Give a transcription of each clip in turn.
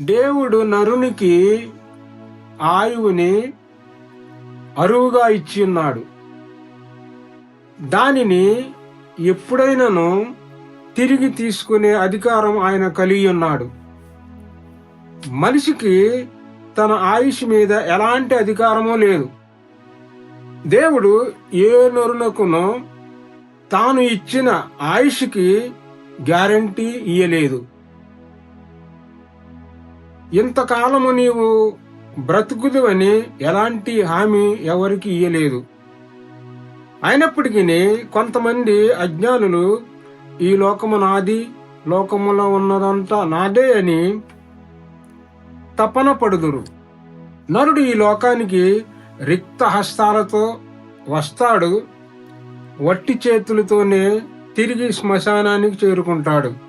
దేవుడు నరునికి ఆయువుని అరువుగా ఇచ్చి ఉన్నాడు. దానిని ఎప్పుడైనాను తిరిగి తీసుకునే అధికారం ఆయన కలిగి ఉన్నాడు. మనిషికి తన ఆయుష్ మీద ఎలాంటి అధికారమూ లేదు. దేవుడు ఏ నరునకునో తాను ఇచ్చిన ఆయుష్కి గ్యారంటీ ఇయ్యలేదు. ఇంతకాలము నీవు బ్రతుకుదువని ఎలాంటి హామీ ఎవరికి ఇయ్యలేదు. అయినప్పటికీ కొంతమంది అజ్ఞానులు ఈ లోకము నాది లోకములో ఉన్నదంతా నాదే అని తపన పడుదురు. నరుడు ఈ లోకానికి రిక్త హస్తాలతో వస్తాడు వట్టి చేతులతోనే తిరిగి శ్మశానానికి చేరుకుంటాడు.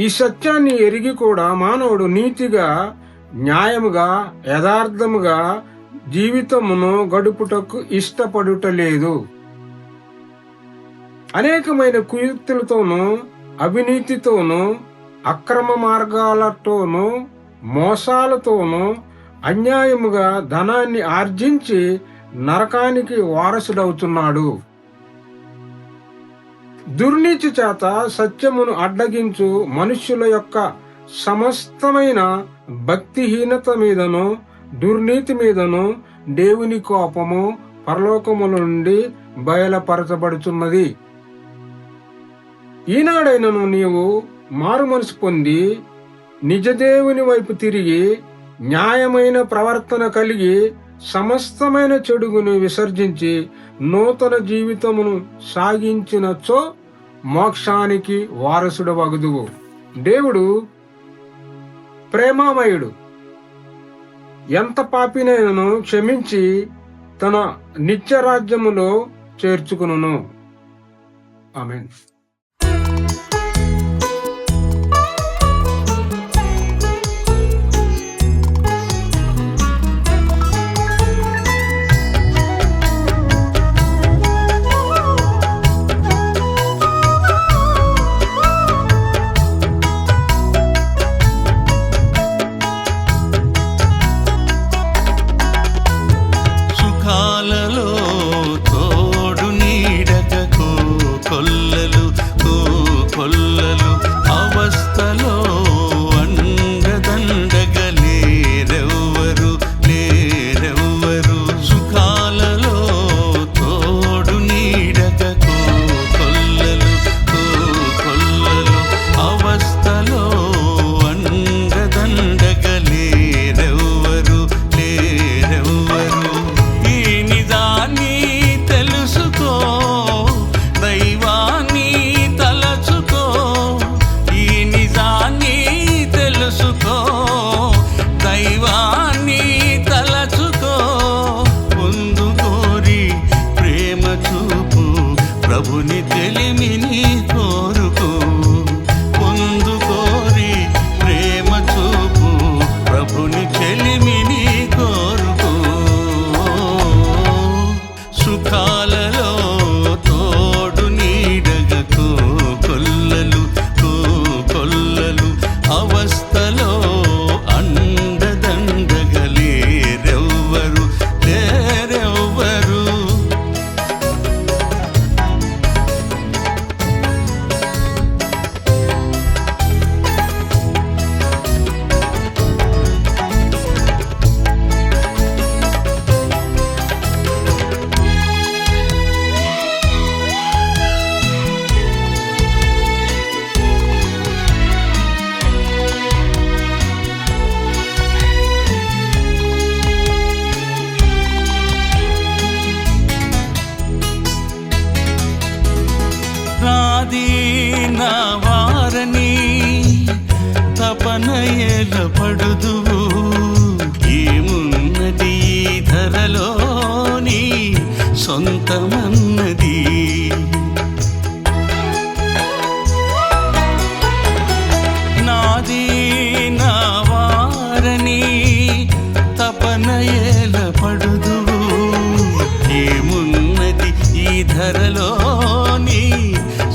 ఈ సత్యాన్ని ఎరిగి కూడా మానవుడు నీతిగా న్యాయముగా యథార్థముగా జీవితమును గడుపుటకు ఇష్టపడుటలేదు అనేకమైన కుయుక్తులతోనూ అవినీతితోనూ అక్రమ మార్గాలతోనూ మోసాలతోనూ అన్యాయముగా ధనాన్ని ఆర్జించి నరకానికి వారసుడవుతున్నాడు. దుర్నీతి చేత సత్యమును అడ్డగించు మనుష్యుల యొక్క సమస్తమైన భక్తిహీనత మీదను దుర్నీతి మీదను దేవుని కోపము పరలోకముల నుండి బయలుపరచబడుచున్నది. ఈనాడైనను నీవు మారు మనసు పొంది నిజదేవుని వైపు తిరిగి న్యాయమైన ప్రవర్తన కలిగి సమస్తమైన చెడుగును విసర్జించి నూతన జీవితమును సాగించినచో మోక్షానికి వారసుడవగుదువు. దేవుడు ప్రేమామయుడు. ఎంత పాపినైనను క్షమించి తన నిత్య రాజ్యములో చేర్చుకును ఆమెన్. రాదీన వారని తపన పడుదువు ఏమున్నది ధరలోని సొంతమన్నది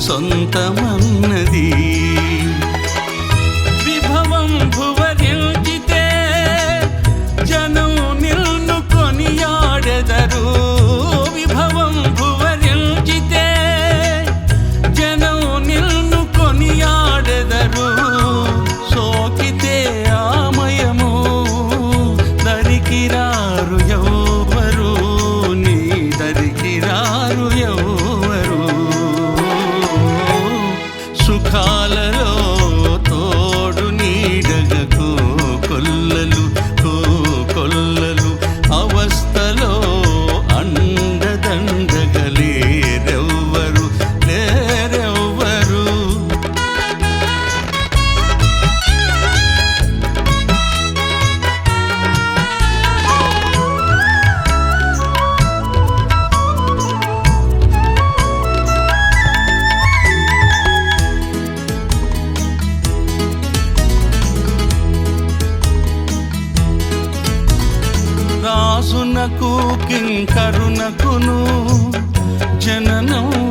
ధరలోని కరుణకును జననం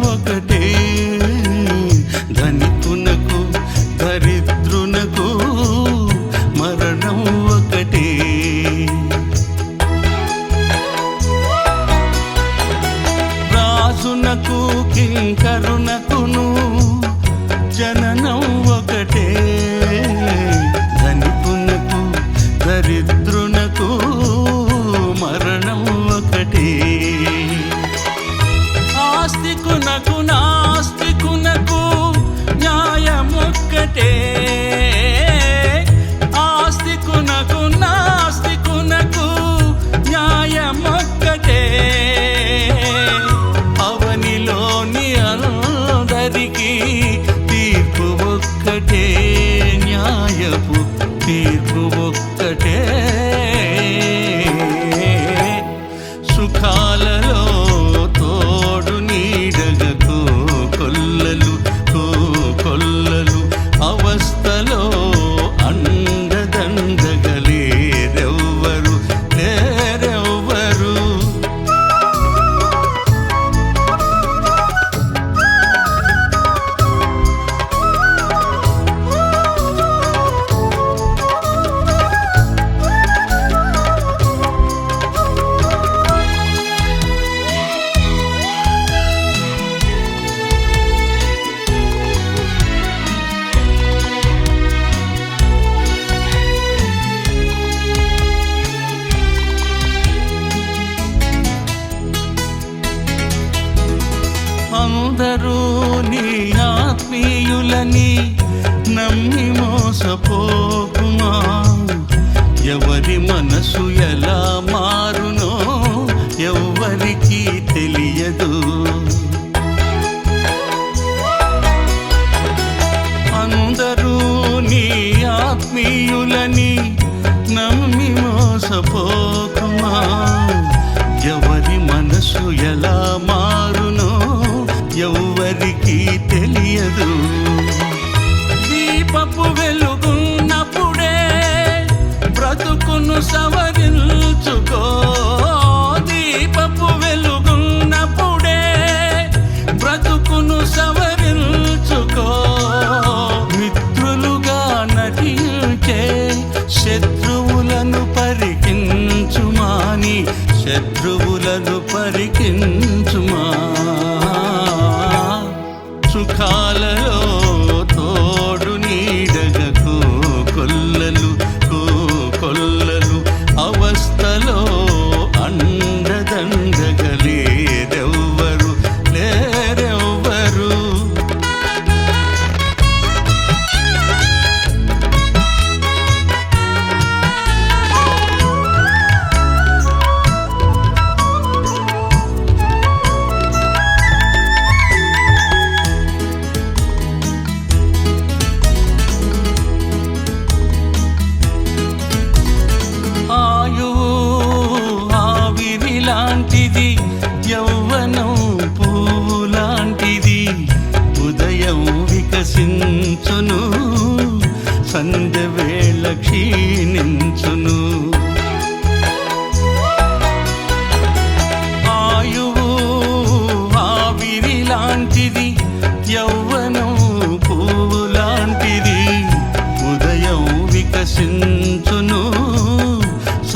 అందరూ నీ ఆత్మీయులని నమ్మి మోసపోకుమా? ఎవరి మనసు ఎలా మారునో ఎవ్వరికీ తెలియదు. అందరూ నీ ఆత్మీయులని నమ్మి మోసపో ಸುಖಾಲ